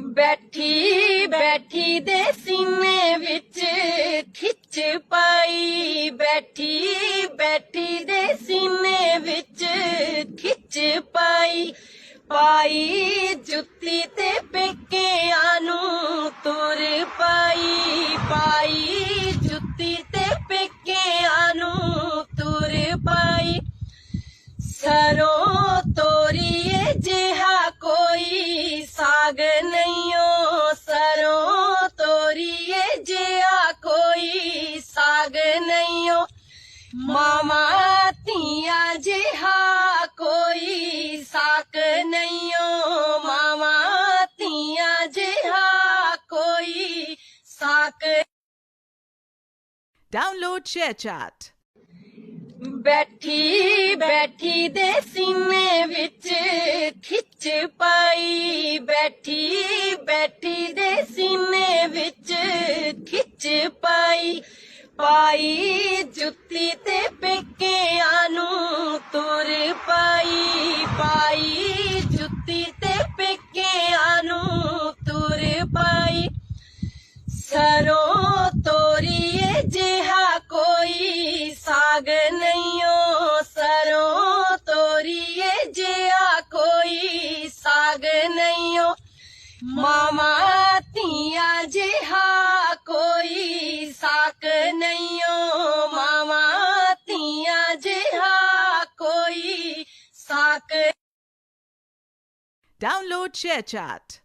ਬੈਠੀ ਬੈਠੀ ਦੇ ਸੀਨੇ ਵਿੱਚ ਖਿੱਚ ਪਾਈ। ਬੈਠੀ ਬੈਠੀ ਦੇ ਸੀਨੇ ਵਿੱਚ ਖਿੱਚ ਪਾਈ। ਪਾਈ ਜੁੱਤੀ ਤੇ ਪੇਕਿਆਂ ਨੂੰ ਤੁਰ ਪਾਈ। ਪਾਈ ਜੁੱਤੀ ਤੇ ਪੇਕਿਆਂ ਨੂੰ ਤੁਰ ਪਾਈ। ਸਰੋ ਸਾਗ ਨਹੀਂਓ ਸਰੋਂ ਤੋਰੀਏ ਜਿਹਾ ਕੋਈ ਸਾਗ ਨਹੀਂਓ ਮਾਮਾ ਧੀਆਂ ਜਿਹਾ ਕੋਈ ਸਾਕ ਨਹੀਂਓ ਮਾਮਾ ਧੀਆਂ ਜਿਹਾ ਕੋਈ ਸਾਕ Download ShareChat. ਬੈਠੀ ਬੈਠੀ ਦੇ ਸੀਨੇ ਵਿੱਚ ਖਿੱਚ ਪਾਈ। ਬੈਠੀ ਬੈਠੀ ਦੇ ਸੀਨੇ ਵਿੱਚ ਖਿੱਚ ਪਾਈ। ਪਾਈ ਜੁੱਤੀ ਤੇ ਪੇਕਿਆਂ ਨੂੰ ਤੁਰ ਪਾਈ। ਪਾਈ ਜੁੱਤੀ ਤੇ ਪੇਕਿਆਂ ਨੂੰ ਤੁਰ ਪਾਈ। ਸਰੋਂ ਤੋਰੀਏ ਜਿਹਾ ਕੋਈ ਕੋਈ ਸਾਗ ਮਾਮਾ ਧੀਆਂ ਜਿਹਾ ਕੋਈ ਸਾਕ ਨਹੀਂਓ ਮਾਮਾ ਧੀਆਂ ਜਿਹਾ ਕੋਈ ਸਾਕ Download ShareChat.